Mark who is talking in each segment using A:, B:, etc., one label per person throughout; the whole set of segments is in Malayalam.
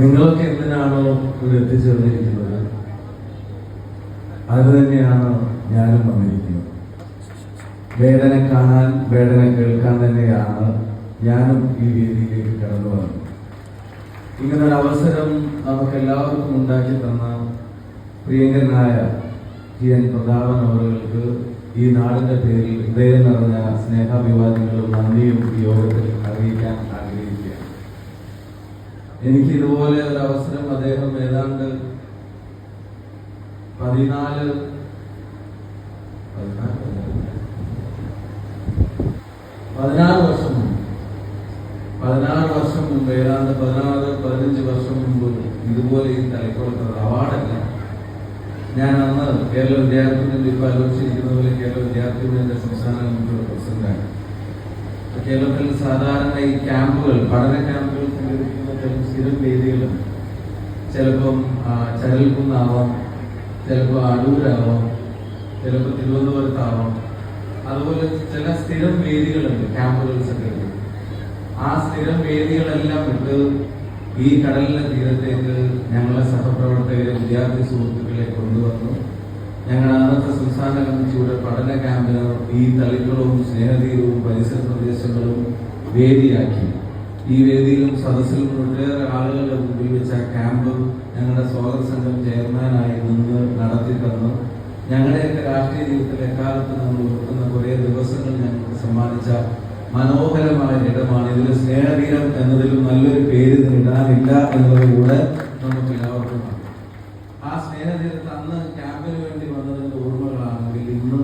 A: നിങ്ങളൊക്കെ എന്തിനാണോ ഇവിടെ എത്തിച്ചേർന്നിരിക്കുന്നത്? അത് തന്നെയാണ് ഞാനും വന്നിരിക്കുന്നത്. വേദന കാണാൻ വേദന കേൾക്കാൻ തന്നെയാണ് ഞാനും ഈ വേദിയിലേക്ക് കടന്നു വന്നത്. ഇങ്ങനൊരു അവസരം നമുക്ക് എല്ലാവർക്കും ഉണ്ടാക്കി തന്ന പ്രിയങ്കരനായ ടി എൻ പ്രതാപൻ അവർക്ക് ഈ നാടിന്റെ പേരിൽ ഹൃദയം നിറഞ്ഞ സ്നേഹാഭിവാദികളും നന്ദിയും യോഗത്തിൽ അറിയിക്കാൻ ആഗ്രഹിക്കുകയാണ് എനിക്ക് ഇതുപോലെ ഒരു അവസരം അദ്ദേഹം ഏതാണ്ട് പതിനാല് പതിനാറ് വർഷം മുമ്പ്. പതിനാറ് വർഷം മുമ്പ് ഏതാണ്ട് പതിനാറ് പതിനഞ്ച് വർഷം മുമ്പ് ഇതുപോലെ ഈ തലക്കുളത്ത് അവാർഡല്ല. ഞാൻ അന്ന് കേരള വിദ്യാർത്ഥി യൂണിയൻ ഇപ്പൊ ആലോചിച്ചിരിക്കുന്ന പോലെ കേരള വിദ്യാർത്ഥി യൂണിയന്റെ സംസ്ഥാന കമ്മിറ്റിയുടെ പ്രസിഡന്റാണ്. കേരളത്തിൽ സാധാരണ ഈ ക്യാമ്പുകൾ പഠന ക്യാമ്പുകൾ ചില പേരുകളും ചിലപ്പം ചരൽക്കുന്നാവാം ചിലപ്പോൾ അടൂരാവാം ചിലപ്പോൾ തിരുവനന്തപുരത്താവാം. അതുപോലെ ചില സ്ഥിരം വേദികളുണ്ട് ക്യാമ്പുകൾ ഉണ്ട് ആ സ്ഥിരം വേദികളെല്ലാം ഇട്ട് ഈ കടലിന്റെ തീരത്തേക്ക് ഞങ്ങളെ സഹപ്രവർത്തകരെ വിദ്യാർത്ഥി സുഹൃത്തുക്കളെ കൊണ്ടുവന്നു. ഞങ്ങളുടെ അന്നത്തെ സംസ്ഥാന കമ്മിറ്റിയുടെ പഠന ക്യാമ്പിന് ഈ തളികളും സ്നേഹതീരവും പരിസര പ്രദേശങ്ങളും വേദിയാക്കി. ഈ വേദിയിലും സദസ്സിലും ഒട്ടേറെ ആളുകളുടെ മുമ്പിൽ വെച്ച ക്യാമ്പ് ഞങ്ങളുടെ സ്വാഗത സംഘം ചെയർമാനായി നിന്ന് നടത്തി തന്നു ഞങ്ങളുടെയൊക്കെ രാഷ്ട്രീയ ജീവിതത്തിൽ എക്കാലത്ത് നമ്മൾ ഓർക്കുന്ന കുറേ ദിവസങ്ങൾ ഞങ്ങൾക്ക് സമ്മാനിച്ച മനോഹരമായ ഇടമാണ്. ഇതിൽ സ്നേഹവീരം എന്നതിലും നല്ലൊരു പേര് നേടാനില്ല എന്നത് കൂടെ നമുക്ക് എല്ലാവർക്കും ആ സ്നേഹതീരത്ത് അന്ന് ക്യാമ്പിന് വേണ്ടി വന്നതിന്റെ ഓർമ്മകളാണെങ്കിൽ ഇന്ന്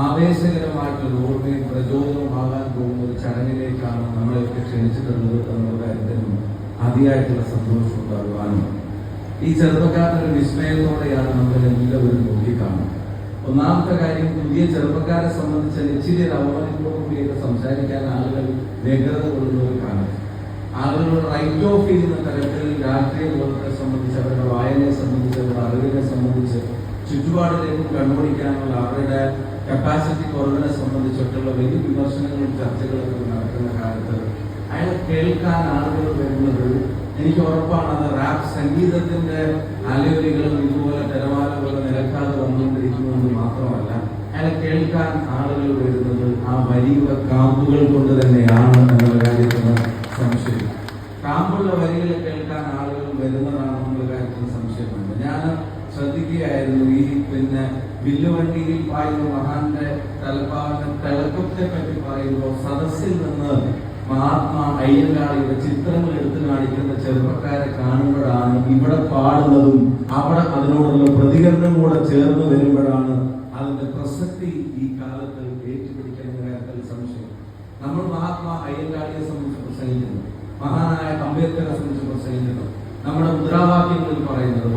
A: ആവേശകരമായിട്ടുള്ള ഓർമ്മയും പ്രചോദനമാകാൻ പോകുന്ന ഒരു ചടങ്ങിലേക്കാണ് നമ്മളെയൊക്കെ ക്ഷണിച്ചിട്ടുള്ളത് എന്നുള്ള കാര്യത്തിനും അതിയായിട്ടുള്ള സന്തോഷം ഉണ്ടാകുവാനും ഈ ചെറുപ്പക്കാരുടെ വിസ്മയത്തോടെയാണ് നമ്മൾ എല്ലാവരും നോക്കിക്കാണുന്നത് ഒന്നാമത്തെ കാര്യം പുതിയ ചെറുപ്പക്കാരെ സംബന്ധിച്ച് നിശ്ചിത ഒരു കൂടിയൊക്കെ സംസാരിക്കാൻ ആളുകൾ വ്യഗ്രത കൊള്ളുന്ന കാണും. ആളുകളോട് റൈറ്റ് ഓഫ് ചെയ്യുന്ന തരത്തിൽ രാഷ്ട്രീയ ബോധത്തെ സംബന്ധിച്ച് അവരുടെ വായനയെ സംബന്ധിച്ച് അവരുടെ അറിവിനെ സംബന്ധിച്ച് ചുറ്റുപാടിലേക്കും കണ്ടുപിടിക്കാനുള്ള അവരുടെ കപ്പാസിറ്റി കുറവിനെ സംബന്ധിച്ചിട്ടുള്ള വലിയ വിമർശനങ്ങളും ചർച്ചകളൊക്കെ നടക്കുന്ന കാലത്ത് അയാൾ കേൾക്കാൻ ആളുകൾ വരുന്നത് എനിക്ക് ഉറപ്പാണ് അത് റാപ്പ് സംഗീതത്തിന്റെ അലയൊലികളും ഇതുപോലെ തിരമാല പോലെ നിലക്കാതെ വന്നുകൊണ്ടിരിക്കുന്നത് മാത്രമല്ല അയാളെ കേൾക്കാൻ ആളുകൾ വരുന്നത് ആ വലിയ കാമ്പുകൾ കൊണ്ട് തന്നെയാണ് എന്നുള്ള കാര്യത്തിന് സംശയം കാമ്പുള്ള വരികൾ കേൾക്കാൻ ആളുകൾ വരുന്നതാണ് എന്നുള്ള കാര്യത്തിന് സംശയമുണ്ട്. ഞാൻ ശ്രദ്ധിക്കുകയായിരുന്നു ഈ പിന്നെ വില്ലുവണ്ടിയിൽ പായുന്ന മഹാന്റെ തലപ്പാവിന്റെ തിളക്കത്തെ പറ്റി പറയുമ്പോൾ സദസ്സിൽ നിന്ന് മഹാത്മാ അയ്യങ്കാളിയുടെ ചിത്രങ്ങൾ ചെറുപ്പക്കാരെ കാണുമ്പോഴാണ് ഇവിടെ പാടുന്നതും അവിടെ അതിനോടുള്ള പ്രതികരണം കൂടെ ചേർന്ന് വരുമ്പോഴാണ് അതിന്റെ പ്രസക്തി ഈ കാലത്ത് ഏറ്റുപിടിക്കുന്ന കാര്യത്തിൽ സംശയം. നമ്മൾ മഹാത്മാ അയ്യങ്കാളിയെ സംബന്ധിച്ച് പ്രസംഗിക്കുന്നു. മഹാനായ അംബേദ്കറെ സംബന്ധിച്ച് പ്രസംഗിക്കുന്നു. നമ്മുടെ മുദ്രാവാക്യങ്ങളിൽ പറയുന്നത്